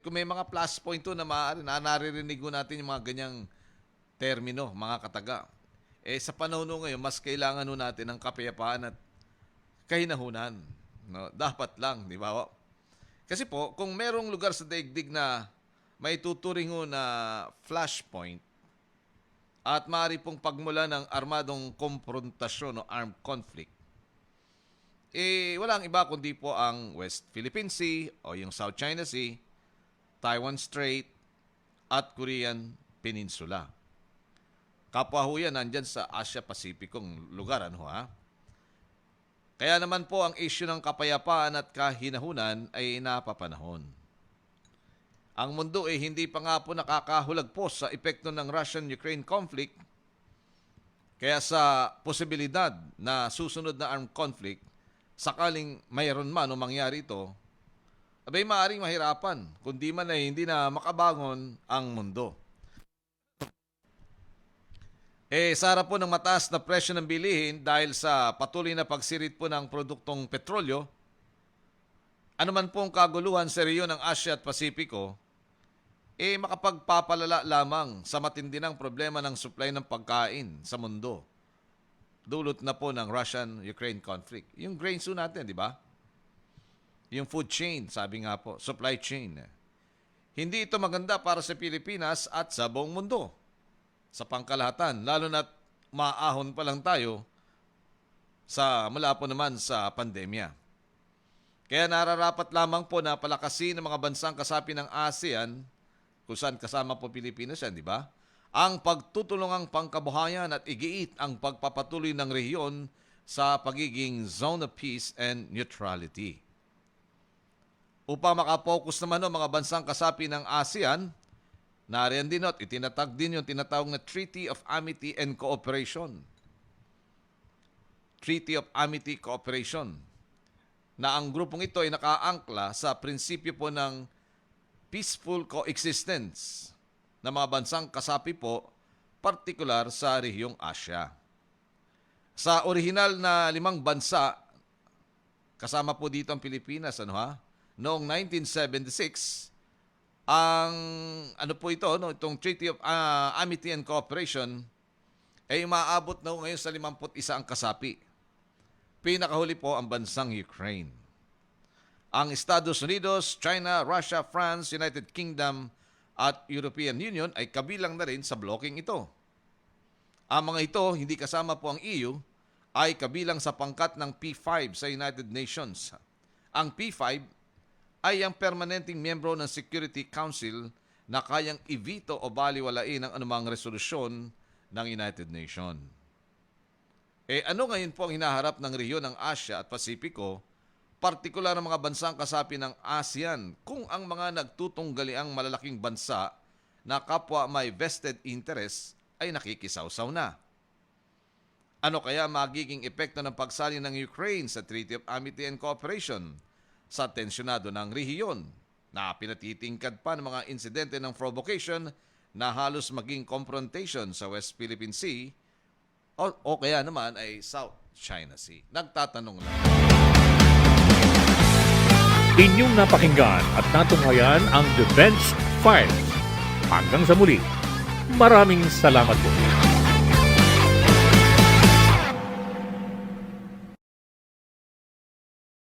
Kung may mga plus point to na maaari na naririnig natin yung mga ganyang termino, mga kataga. Eh sa panahon ho ngayon, mas kailangan ho natin ng kapayapaan at kahinahunan. No? Dapat lang, di ba? Kasi po, kung merong lugar sa daigdig na may tuturing ho na flashpoint at maaari pong pagmula ng armadong komprontasyon o armed conflict, eh, walang iba kundi po ang West Philippine Sea o yung South China Sea, Taiwan Strait, at Korean Peninsula. Kapwa ho yan nandyan sa Asia-Pasipikong lugar, ano ha? Kaya naman po ang issue ng kapayapaan at kahinahunan ay napapanahon. Ang mundo ay hindi pa nga po nakakahulagpos sa epekto ng Russian-Ukraine conflict kaya sa posibilidad na susunod na armed conflict, sakaling mayroon man o mangyari ito, abay maaaring mahirapan, kundi man ay hindi na makabangon ang mundo. Eh, sara po ng mataas na presyo ng bilihin dahil sa patuloy na pagsirit po ng produktong petrolyo, ano man pong kaguluhan sa rehiyon ng Asia at Pasipiko, eh makapagpapalala lamang sa matindi ng problema ng supply ng pagkain sa mundo. Dulot na po ng Russian-Ukraine conflict. Yung grains natin, di ba? Yung food chain, sabi nga po, supply chain. Hindi ito maganda para sa Pilipinas at sa buong mundo. Sa pangkalahatan, lalo na maahon pa lang tayo sa mula po naman sa pandemya. Kaya nararapat lamang po na palakasin ng mga bansang kasapi ng ASEAN, kung saan kasama po Pilipinas yan, di ba? Ang pagtutulungang pangkabuhayan at igiit ang pagpapatuloy ng rehiyon sa pagiging zone of peace and neutrality. Upang makapokus naman ang mga bansang kasapi ng ASEAN, nariyan din at itinatag din yung tinatawag na Treaty of Amity and Cooperation. Treaty of Amity Cooperation na ang grupong ito ay nakaangkla sa prinsipyo po ng peaceful coexistence ng mga bansang kasapi po, partikular sa rehiyong Asya. Sa orihinal na limang bansa, kasama po dito ang Pilipinas, ano ha? Noong 1976, ang ano po ito, no, itong Treaty of ah, Amity and Cooperation ay umaabot na ngayon sa 51 ang kasapi. Pinakahuli po ang bansang Ukraine. Ang Estados Unidos, China, Russia, France, United Kingdom at European Union ay kabilang na rin sa blocking ito. Ang mga ito, hindi kasama po ang EU, ay kabilang sa pangkat ng P5 sa United Nations. Ang P5 ay ang permanenteng miyembro ng Security Council na kayang i-veto o baliwalain ang anumang resolusyon ng United Nations. Eh ano ngayon po ang hinaharap ng rehiyon ng Asya at Pasipiko, partikular ng mga bansang kasapi ng ASEAN kung ang mga nagtutunggaliang malalaking bansa na kapwa may vested interest ay nakikisawsaw na. Ano kaya magiging epekto ng pagsali ng Ukraine sa Treaty of Amity and Cooperation sa tensyonado ng rehiyon na pinatitingkad pa ng mga insidente ng provocation na halos maging confrontation sa West Philippine Sea o, o kaya naman ay South China Sea. Nagtatanong lang. Inyong napakinggan at natunghayan ang Defense File. Hanggang sa muli, maraming salamat po.